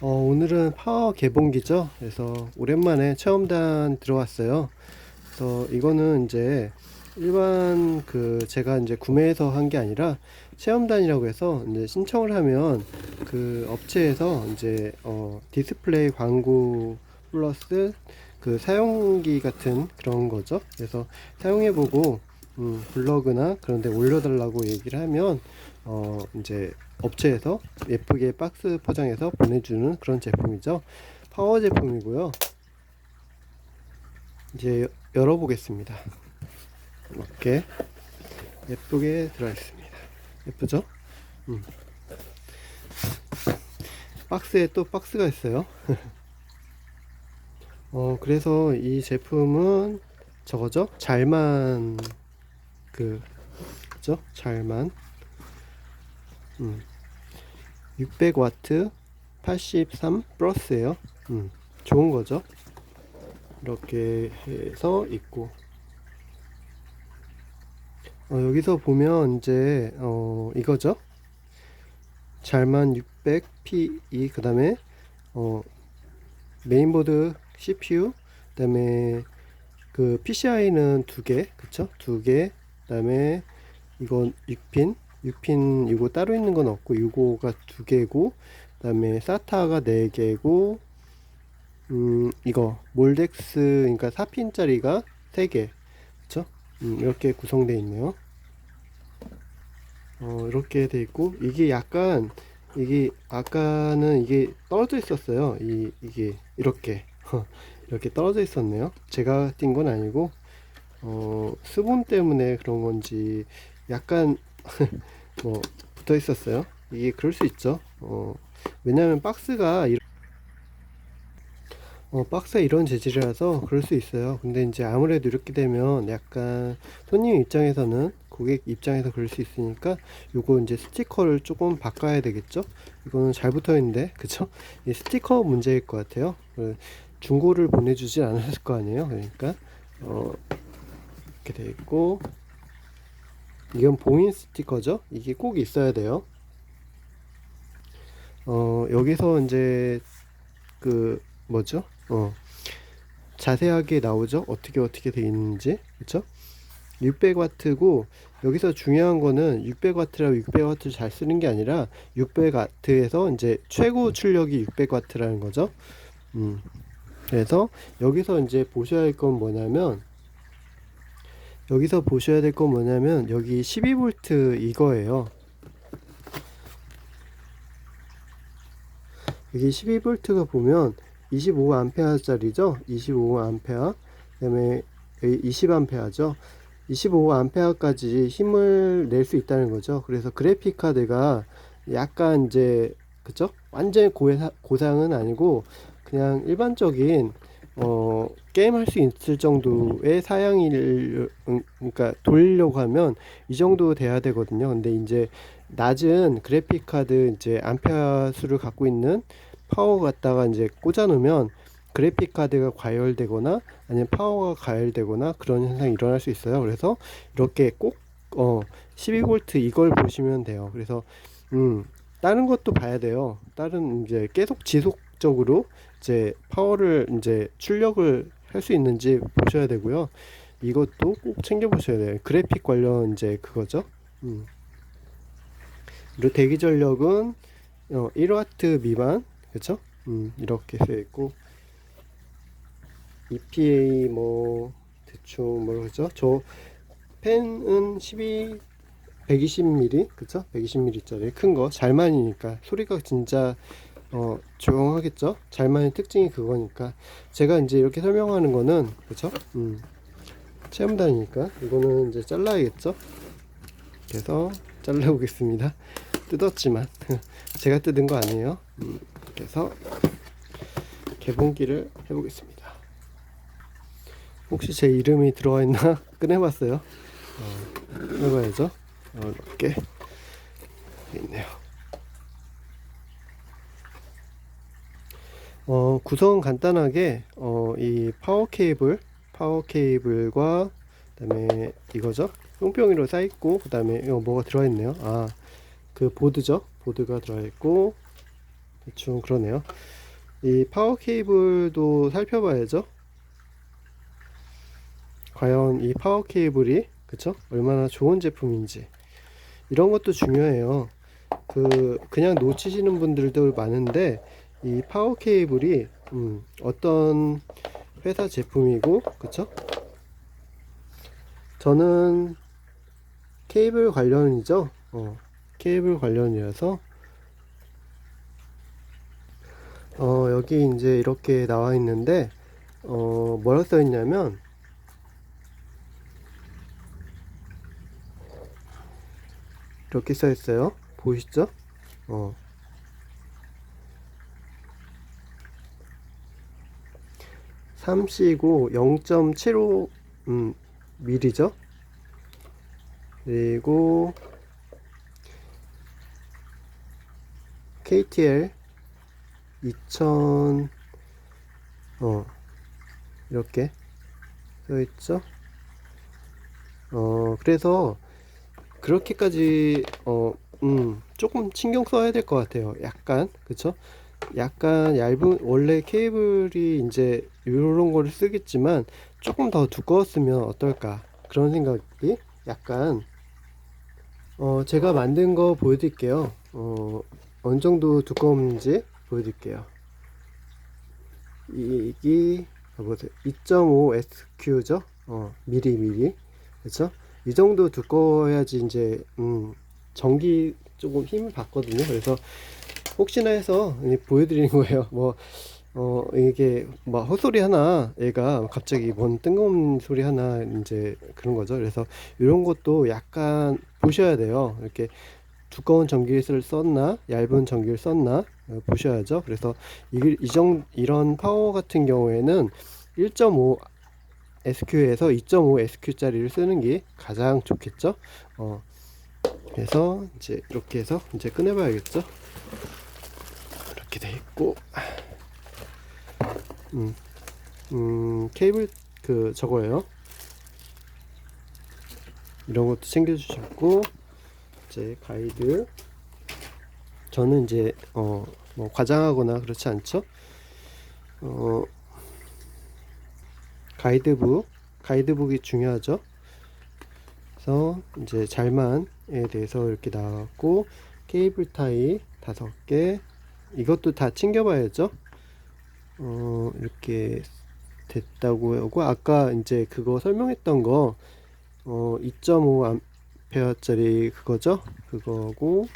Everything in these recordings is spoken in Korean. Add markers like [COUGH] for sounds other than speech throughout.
어, 오늘은 파워 개봉기죠. 그래서 오랜만에 체험단 들어왔어요. 그래서 이거는 이제 일반 그 제가 이제 구매해서 한 게 아니라 체험단이라고 해서 이제 신청을 하면 그 업체에서 이제 어, 디스플레이 광고 플러스 그 사용기 같은 그런 거죠. 그래서 사용해보고 음, 블로그나 그런 데 올려달라고 얘기를 하면 어, 이제 업체에서 예쁘게 박스 포장해서 보내주는 그런 제품이죠. 파워 제품이고요. 이제 여- 열어보겠습니다. 이렇게 예쁘게 들어있습니다. 예쁘죠? 음. 박스에 또 박스가 있어요. [LAUGHS] 어, 그래서 이 제품은 저거죠? 잘만 그 그죠? 잘만 음. 600와트 83 플러스예요. 음. 좋은 거죠? 이렇게 해서 있고 어, 여기서 보면 이제 어, 이거죠? 잘만 600PE 그 다음에 어, 메인보드 CPU 그 다음에 그 PCI는 두 개, 그쵸? 두 개. 그 다음에 이건 6핀, 6핀 이거 따로 있는 건 없고 이거가 두 개고 그다음에 사타가 네 개고 음 이거 몰덱스 그러니까 4핀짜리가 세 개. 그쵸? 음, 이렇게 구성되어 있네요. 어, 이렇게 돼 있고 이게 약간 이게 아까는 이게 떨어져 있었어요. 이 이게 이렇게 [LAUGHS] 이렇게 떨어져 있었네요. 제가 띈건 아니고 어, 수분 때문에 그런 건지 약간 [LAUGHS] 뭐 붙어 있었어요. 이게 그럴 수 있죠. 어, 왜냐면 박스가 이- 어, 박스가 이런 재질이라서 그럴 수 있어요. 근데 이제 아무래도 이렇게 되면 약간 손님 입장에서는 고객 입장에서 그럴 수 있으니까 요거 이제 스티커를 조금 바꿔야 되겠죠? 이거는 잘 붙어 있는데, [LAUGHS] 그쵸? 이 스티커 문제일 것 같아요. 그 중고를 보내주진 않았을 거 아니에요. 그러니까, 어, 이렇게 돼 있고, 이건 봉인 스티커죠? 이게 꼭 있어야 돼요. 어, 여기서 이제 그 뭐죠? 어, 자세하게 나오죠? 어떻게 어떻게 돼 있는지, 그쵸? 600와트고 여기서 중요한 거는 600와트라고 600와트를 잘 쓰는 게 아니라 600와트에서 이제 최고 출력이 600와트라는 거죠. 음. 그래서 여기서 이제 보셔야 할 건 뭐냐면 여기서 보셔야 될 건 뭐냐면 여기 12V 이거예요. 여기 12V가 보면 25A짜리죠. 25A. 그 다음에 20A죠. 25A까지 힘을 낼 수 있다는 거죠. 그래서 그래픽 카드가 약간 이제 그쵸? 완전 고사, 고상은 아니고 그냥 일반적인 어 게임 할 수 있을 정도의 사양일 음, 그러니까 돌리려고 하면 이 정도 돼야 되거든요. 근데 이제 낮은 그래픽 카드 이제 암페어 수를 갖고 있는 파워 갖다가 이제 꽂아 놓으면 그래픽 카드가 과열되거나 아니면 파워가 과열되거나 그런 현상이 일어날 수 있어요. 그래서 이렇게 꼭 어, 12V 이걸 보시면 돼요. 그래서 음, 다른 것도 봐야 돼요. 다른 이제 계속 지속적으로 이제 파워를 이제 출력을 할 수 있는지 보셔야 되고요. 이것도 꼭 챙겨 보셔야 돼요. 그래픽 관련 이제 그거죠. 음. 그리고 대기 전력은 어, 1W 미만 그렇죠? 음, 이렇게 써 있고 EPA 뭐 대충 뭐죠? 저 펜은 12 120mm 그쵸? 120mm짜리 큰 거 잘만이니까 소리가 진짜 어 조용하겠죠? 잘만의 특징이 그거니까. 제가 이제 이렇게 설명하는 거는 그쵸? 음. 체험단이니까. 이거는 이제 잘라야겠죠? 그래서 잘라 보겠습니다. [LAUGHS] 뜯었지만. [LAUGHS] 제가 뜯은 거 아니에요. 음, 그래서 개봉기를 해보겠습니다. 혹시 제 이름이 들어와 있나? [LAUGHS] 꺼내봤어요. 어, 꺼내봐야죠. 어, 이렇게 돼 있네요. 어, 구성 간단하게 어, 이 파워 케이블, 파워 케이블과 그다음에 이거죠. 뿅뿅이로 쌓여 있고 그다음에 이거 뭐가 들어 있네요. 아, 그 보드죠. 보드가 들어 있고 대충 그러네요. 이 파워 케이블도 살펴봐야죠. 과연 이 파워 케이블이 그쵸? 얼마나 좋은 제품인지 이런 것도 중요해요. 그 그냥 놓치시는 분들도 많은데 이 파워 케이블이 음, 어떤 회사 제품이고 그쵸? 저는 케이블 관련이죠. 어, 케이블 관련이라서 어, 여기 이제 이렇게 나와 있는데 어, 뭐라 써 있냐면 이렇게 써 있어요. 보이시죠? 어. 삼시고 0.75 음, 미리죠. 그리고 KTL 2000 어, 이렇게 써 있죠. 어, 그래서 그렇게까지 어, 음, 조금 신경 써야 될 것 같아요. 약간, 그쵸? 약간 얇은, 원래 케이블이 이제 이런 거를 쓰겠지만 조금 더 두꺼웠으면 어떨까. 그런 생각이 약간, 어, 제가 만든 거 보여드릴게요. 어, 어느 정도 두꺼운지 보여드릴게요. 이게, 보세요. 2.5 SQ죠? 어, 미리 미리. 그쵸? 이 정도 두꺼워야지 이제, 음, 전기 조금 힘을 받거든요. 그래서 혹시나 해서 이 보여드리는 거예요. 뭐, 어, 이게 뭐 헛소리 하나, 얘가 갑자기 뭔 뜬금없는 소리 하나 이제 그런 거죠. 그래서 이런 것도 약간 보셔야 돼요. 이렇게 두꺼운 전기를 썼나, 얇은 전기를 썼나 어, 보셔야죠. 그래서 이, 이 정, 이런 파워 같은 경우에는 1.5 SQ에서 2.5 SQ짜리를 쓰는 게 가장 좋겠죠. 어, 그래서 이제 이렇게 해서 이제 꺼내봐야겠죠. 이렇게 돼 있고, 음, 음, 케이블 그 저거예요. 이런 것도 챙겨주셨고, 이제 가이드. 저는 이제 어 뭐 과장하거나 그렇지 않죠. 어 가이드북, 가이드북이 중요하죠. 그래서 이제 잘만에 대해서 이렇게 나왔고 케이블 타입 다섯 개 이것도 다 챙겨봐야죠. 어 이렇게 됐다고 하고 아까 이제 그거 설명했던 거 어, 2.5 암페어짜리 그거죠. 그거고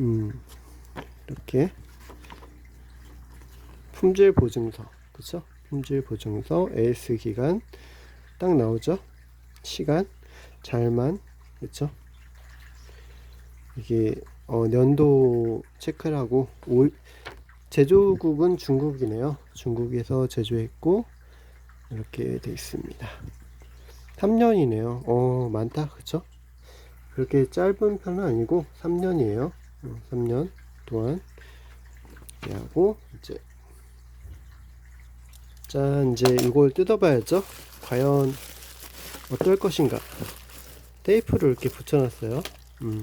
음 이렇게 품질 보증서 그쵸? 품질 보증서 AS 기간 딱 나오죠. 시간 잘만 그쵸 이게 어, 년도 체크를 하고 올, 제조국은 중국이네요. 중국에서 제조했고 이렇게 돼 있습니다. 3년이네요. 어 많다. 그쵸? 그렇게 짧은 편은 아니고 3년이에요. 어, 3년 동안 이렇게 하고 이제 자 이제 이걸 뜯어봐야죠. 과연 어떨 것인가. 테이프를 이렇게 붙여놨어요. 음.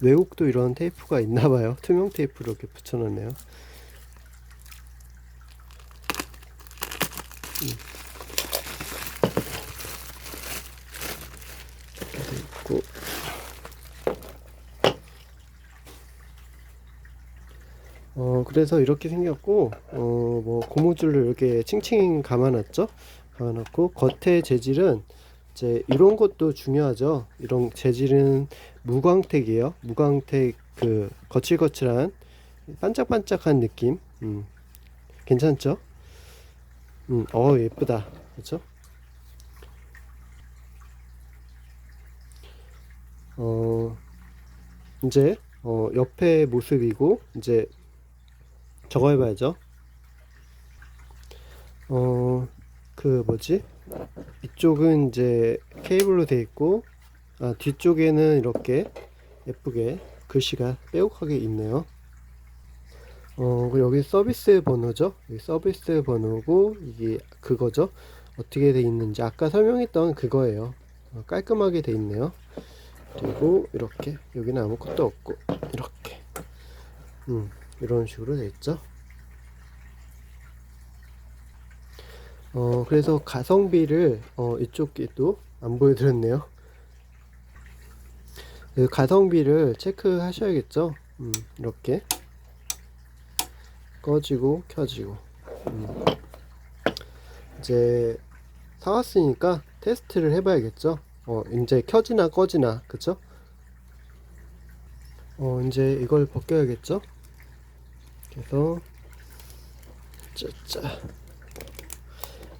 외국도 이런 테이프가 있나봐요 투명 테이프를 이렇게 붙여놨네요 음. 있고 어 그래서 이렇게 생겼고 어 뭐 고무줄을 이렇게 칭칭 감아놨죠 감아놨고 겉에 재질은 이제 이런 것도 중요하죠. 이런 재질은 무광택이에요. 무광택 그 거칠거칠한 반짝반짝한 느낌. 음. 괜찮죠? 음, 어 예쁘다. 그렇죠? 어 이제 어 옆에 모습이고 이제 저거 해봐야죠. 어 그 뭐지? 이쪽은 이제 케이블로 되어 있고 아, 뒤쪽에는 이렇게 예쁘게 글씨가 빼곡하게 있네요. 어, 그리고 여기 서비스 번호죠. 여기 서비스 번호고 이게 그거죠. 어떻게 돼 있는지 아까 설명했던 그거예요. 어, 깔끔하게 돼 있네요. 그리고 이렇게 여기는 아무것도 없고 이렇게 음, 이런 식으로 돼 있죠. 어, 그래서 가성비를 어, 이쪽에도 안 보여드렸네요. 그 가성비를 체크하셔야겠죠. 음, 이렇게 꺼지고 켜지고. 음. 이제 사왔으니까 테스트를 해봐야겠죠. 어, 이제 켜지나 꺼지나, 그쵸? 어, 이제 이걸 벗겨야겠죠? 그래서, 짜짜.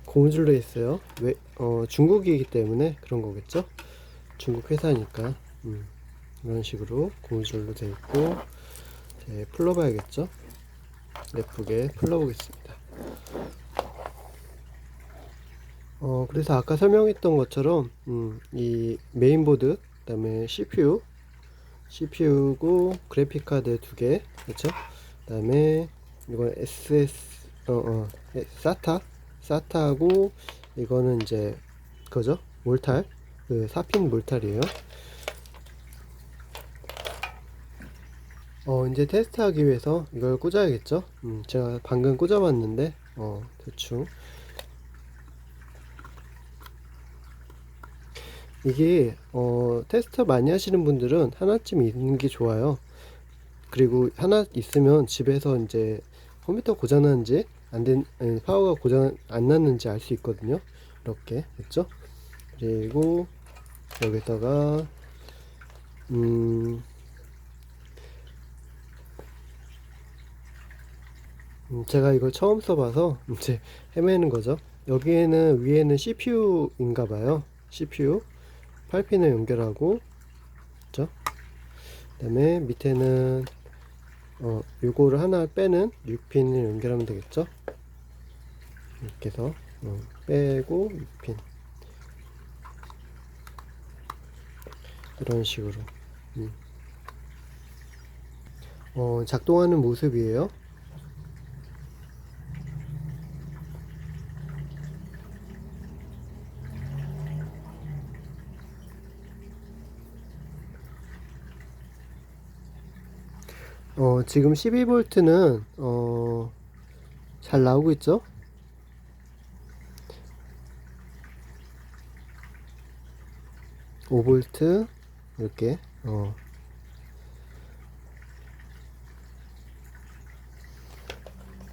고무줄로 있어요. 왜, 어, 중국이기 때문에 그런 거겠죠? 중국 회사니까. 음, 이런 식으로 고무줄로 돼 있고, 이제 풀러봐야겠죠? 예쁘게 풀러보겠습니다. 어, 그래서 아까 설명했던 것처럼, 음, 이 메인보드, 그 다음에 CPU, CPU고, 그래픽카드 두 개, 그쵸? 그 다음에, 이건 SS, 어, 어, 에, SATA, SATA하고, 이거는 이제, 그거죠? 몰탈, 그 4핀 몰탈이에요. 어, 이제 테스트하기 위해서 이걸 꽂아야겠죠? 음, 제가 방금 꽂아봤는데, 어, 대충. 이게 어, 테스트 많이 하시는 분들은 하나쯤 있는 게 좋아요. 그리고 하나 있으면 집에서 이제 컴퓨터 고장났는지 안 된, 아니, 파워가 고장 안 났는지 알 수 있거든요. 이렇게 됐죠? 그리고 여기다가 음, 제가 이걸 처음 써봐서 [LAUGHS] 이제 헤매는 거죠. 여기에는 위에는 CPU인가 봐요. CPU 8핀을 연결하고 그죠? 그다음에 밑에는 어 요거를 하나 빼는 6핀을 연결하면 되겠죠? 이렇게 해서 어, 빼고 6핀 이런 식으로 음. 어, 작동하는 모습이에요. 어, 지금 12V는 어, 잘 나오고 있죠? 오 v 이렇게 어.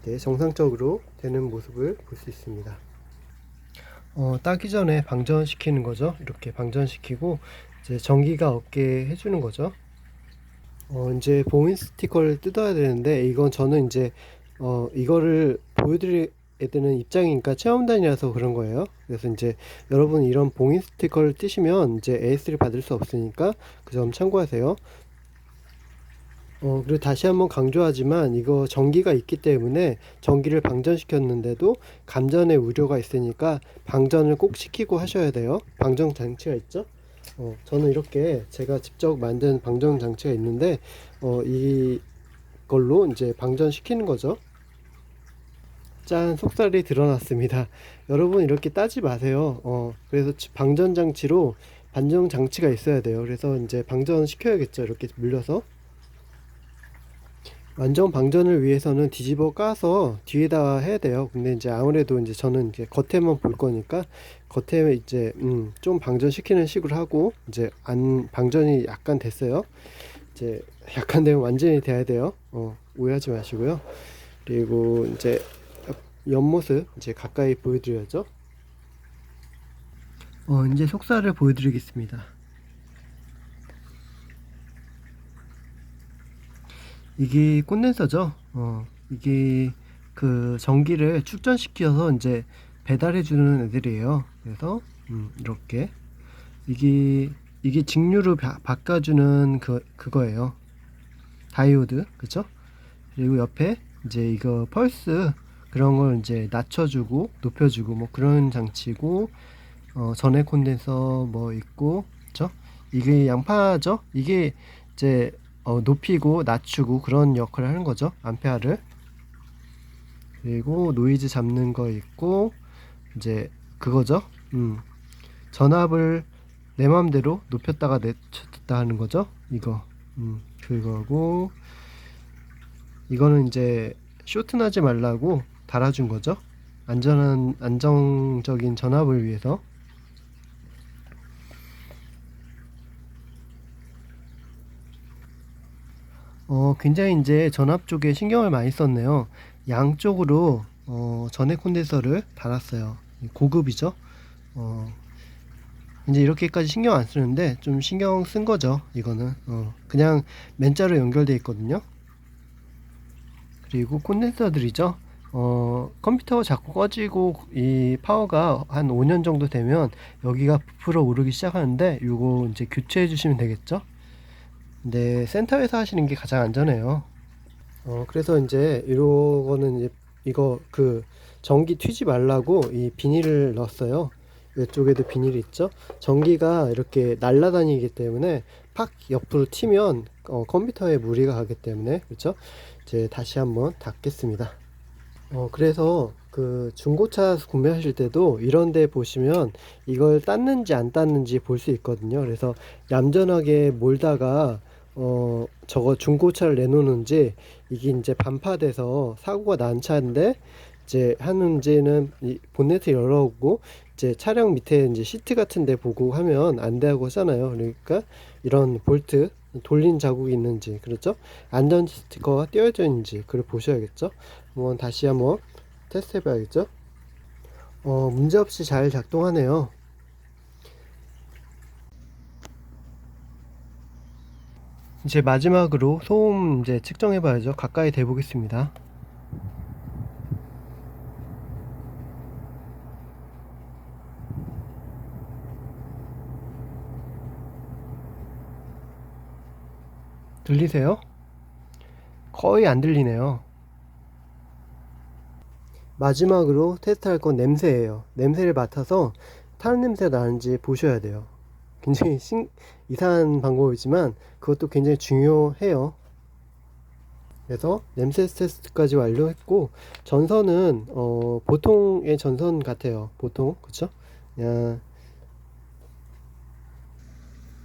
네, 정상적으로 되는 모습을 볼 수 있습니다. 어, 따기 전에 방전시키는 거죠. 이렇게 방전시키고 이제 전기가 없게 해주는 거죠. 어, 이제 봉인 스티커를 뜯어야 되는데 이건 저는 이제 어, 이거를 보여드려야 되는 입장이니까 체험단이라서 그런 거예요. 그래서 이제 여러분 이런 봉인 스티커를 띄시면 이제 AS를 받을 수 없으니까 그 점 참고하세요. 어, 그리고 다시 한번 강조하지만 이거 전기가 있기 때문에 전기를 방전시켰는데도 감전의 우려가 있으니까 방전을 꼭 시키고 하셔야 돼요. 방전 장치가 있죠? 어, 저는 이렇게 제가 직접 만든 방전 장치가 있는데 어, 이걸로 이제 방전시키는 거죠. 짠 속살이 드러났습니다. 여러분 이렇게 따지 마세요. 어, 그래서 방전 장치로 반전 장치가 있어야 돼요. 그래서 이제 방전 시켜야겠죠. 이렇게 물려서 완전 방전을 위해서는 뒤집어 까서 뒤에다 해야 돼요. 근데 이제 아무래도 이제 저는 이제 겉에만 볼 거니까 겉에 이제 음, 좀 방전시키는 식으로 하고 이제 안 방전이 약간 됐어요. 이제 약간 되면 완전히 돼야 돼요. 어, 오해하지 마시고요. 그리고 이제 옆모습 이제 가까이 보여드려야죠. 어, 이제 속살을 보여드리겠습니다. 이게 콘덴서죠. 어, 이게 그 전기를 축전시켜서 이제 배달해 주는 애들이에요. 그래서 음, 이렇게 이게 이게 직류로 바, 바꿔주는 그 그거예요. 다이오드 그죠? 그리고 옆에 이제 이거 펄스 그런 걸 이제 낮춰주고 높여주고 뭐 그런 장치고 어, 전해 콘덴서 뭐 있고 그죠? 이게 양파죠? 이게 이제 어, 높이고 낮추고 그런 역할을 하는 거죠. 암페아를. 그리고 노이즈 잡는 거 있고 이제 그거죠. 음. 전압을 내 마음대로 높였다가 내쳤다 하는 거죠. 이거. 음. 그거고 이거는 이제 쇼트 나지 말라고 달아준 거죠. 안전한 안정적인 전압을 위해서. 어, 굉장히 이제 전압 쪽에 신경을 많이 썼네요. 양쪽으로 어, 전해 콘덴서를 달았어요. 고급이죠. 어, 이제 이렇게까지 신경 안 쓰는데 좀 신경 쓴 거죠. 이거는 어, 그냥 맨자로 연결돼 있거든요. 그리고 콘덴서들이죠. 어, 컴퓨터가 자꾸 꺼지고 이 파워가 한 5년 정도 되면 여기가 부풀어 오르기 시작하는데 이거 이제 교체해 주시면 되겠죠. 근데 센터에서 하시는 게 가장 안전해요. 어, 그래서 이제 이거는 이제 이거 그 전기 튀지 말라고 이 비닐을 넣었어요. 이쪽에도 비닐이 있죠. 전기가 이렇게 날아다니기 때문에 팍 옆으로 튀면 어, 컴퓨터에 무리가 가기 때문에 그렇죠. 이제 다시 한번 닫겠습니다. 어, 그래서 그 중고차 구매하실 때도 이런 데 보시면 이걸 땄는지 안 땄는지 볼 수 있거든요. 그래서 얌전하게 몰다가 어, 저거 중고차를 내놓는지 이게 이제 반파돼서 사고가 난 차인데 이제 하는지는 이 본네트 열어오고 이제 차량 밑에 이제 시트 같은 데 보고 하면 안 되고 하잖아요. 그러니까 이런 볼트 돌린 자국이 있는지 그렇죠? 안전 스티커가 띄어져 있는지 그걸 보셔야겠죠? 한번 다시 한번 테스트 해봐야겠죠? 어, 문제없이 잘 작동하네요. 이제 마지막으로 소음 이제 측정해 봐야죠. 가까이 대 보겠습니다. 들리세요? 거의 안 들리네요. 마지막으로 테스트할 건 냄새예요. 냄새를 맡아서 타는 냄새가 나는지 보셔야 돼요. 굉장히 신, 이상한 방법이지만 그것도 굉장히 중요해요. 그래서 냄새 테스트까지 완료했고 전선은 어, 보통의 전선 같아요. 보통? 그냥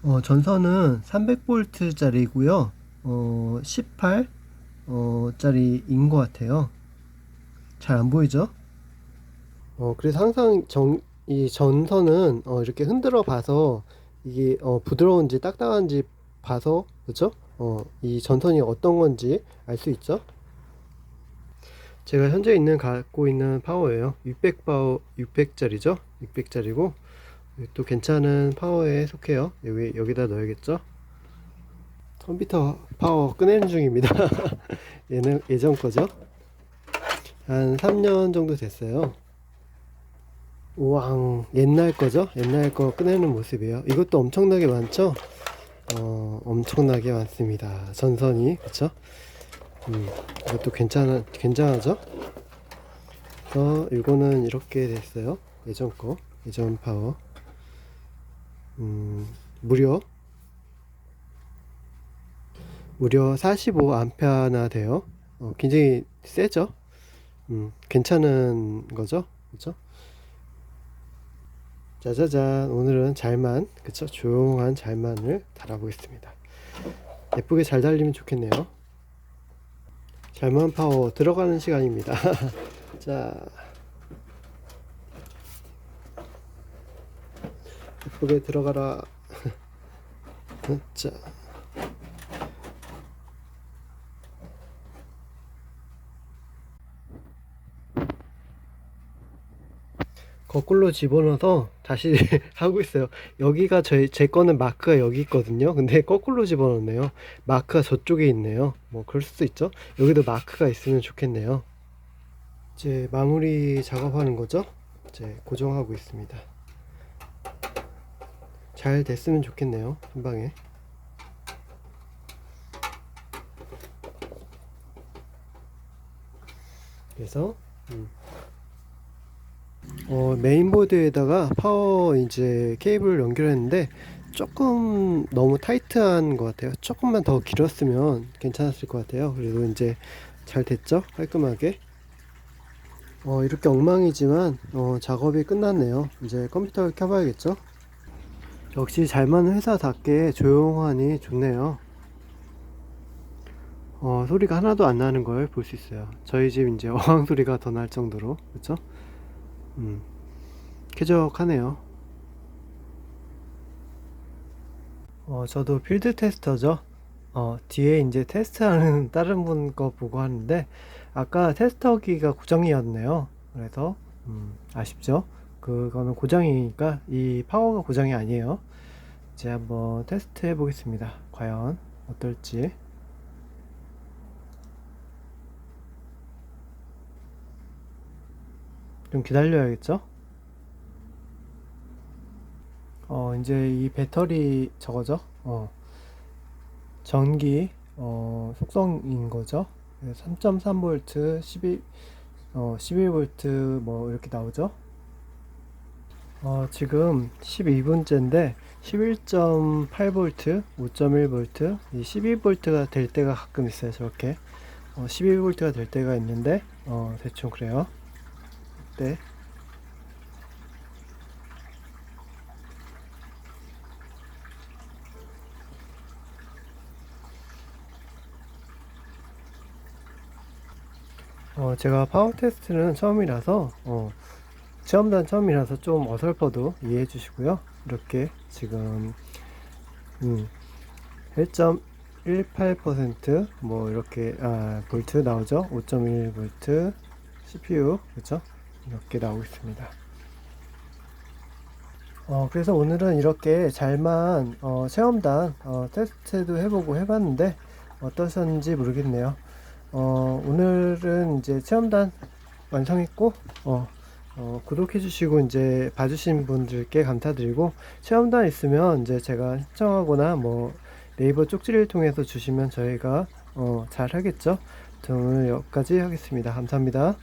어, 전선은 300볼트짜리고요. 어, 18 어, 짜리인 것 같아요. 잘 안 보이죠? 어, 그래서 항상 정, 이 전선은 어, 이렇게 흔들어 봐서 이게 어, 부드러운지 딱딱한지 봐서 그죠? 어, 이 전선이 어떤 건지 알 수 있죠? 제가 현재 있는 갖고 있는 파워예요. 600 파워 600짜리죠? 600짜리고 또 괜찮은 파워에 속해요. 여기 여기다 넣어야겠죠? 컴퓨터 파워 꺼내는 중입니다. [LAUGHS] 얘는 예전 거죠? 한 3년 정도 됐어요. 우왕 옛날 거죠? 옛날 거 꺼내는 모습이에요. 이것도 엄청나게 많죠? 어, 엄청나게 많습니다. 전선이 그쵸? 음, 이것도 괜찮아 괜찮아죠? 그래서 이거는 이렇게 됐어요. 예전 거 예전 파워. 음, 무려 무려 45암페어나 돼요. 어, 굉장히 세죠? 음, 괜찮은 거죠? 그쵸? 짜자잔 오늘은 잘만 그쵸? 조용한 잘만을 달아보겠습니다. 예쁘게 잘 달리면 좋겠네요. 잘만 파워 들어가는 시간입니다. [LAUGHS] 자. 예쁘게 들어가라. [LAUGHS] 자. 거꾸로 집어넣어서 다시 [LAUGHS] 하고 있어요. 여기가 제, 제 거는 마크가 여기 있거든요. 근데 거꾸로 집어넣네요. 마크가 저쪽에 있네요. 뭐 그럴 수도 있죠. 여기도 마크가 있으면 좋겠네요. 이제 마무리 작업하는 거죠. 이제 고정하고 있습니다. 잘 됐으면 좋겠네요. 한 방에. 그래서 음. 어, 메인보드에다가 파워 이제 케이블을 연결했는데 조금 너무 타이트한 것 같아요. 조금만 더 길었으면 괜찮았을 것 같아요. 그래도 이제 잘 됐죠? 깔끔하게. 어, 이렇게 엉망이지만 어, 작업이 끝났네요. 이제 컴퓨터를 켜봐야겠죠? 역시 잘 맞는 회사답게 조용하니 좋네요. 어, 소리가 하나도 안 나는 걸 볼 수 있어요. 저희 집 이제 [LAUGHS] 어항 소리가 더 날 정도로 그렇죠? 음, 쾌적하네요. 어, 저도 필드 테스터죠. 어, 뒤에 이제 테스트하는 [LAUGHS] 다른 분 거 보고 하는데 아까 테스터기가 고장이었네요. 그래서 음, 아쉽죠? 그거는 고장이니까 이 파워가 고장이 아니에요. 이제 한번 테스트 해 보겠습니다. 과연 어떨지. 좀 기다려야겠죠? 어, 이제 이 배터리 저거죠? 어, 전기 어, 속성인 거죠. 3.3V, 12, 어, 11V 뭐 이렇게 나오죠. 어, 지금 12분째인데 11.8V, 5.1V, 이 12V가 될 때가 가끔 있어요. 저렇게 어, 12V가 될 때가 있는데 어, 대충 그래요. 네. 어, 제가 파워 테스트는 처음이라서, 어, 체험단 처음이라서 좀 어설퍼도 이해해 주시고요. 이렇게 지금, 음, 1.18%, 뭐, 이렇게, 아, 볼트 나오죠? 5.1 볼트, CPU, 그쵸? 이렇게 나오고 있습니다. 어, 그래서 오늘은 이렇게 잘만, 어, 체험단, 어, 테스트도 해보고 해봤는데, 어떠셨는지 모르겠네요. 어, 오늘은 이제 체험단 완성했고, 어, 어, 구독해주시고 이제 봐주신 분들께 감사드리고, 체험단 있으면 이제 제가 신청하거나 뭐 네이버 쪽지를 통해서 주시면 저희가 어, 잘 하겠죠. 오늘 여기까지 하겠습니다. 감사합니다.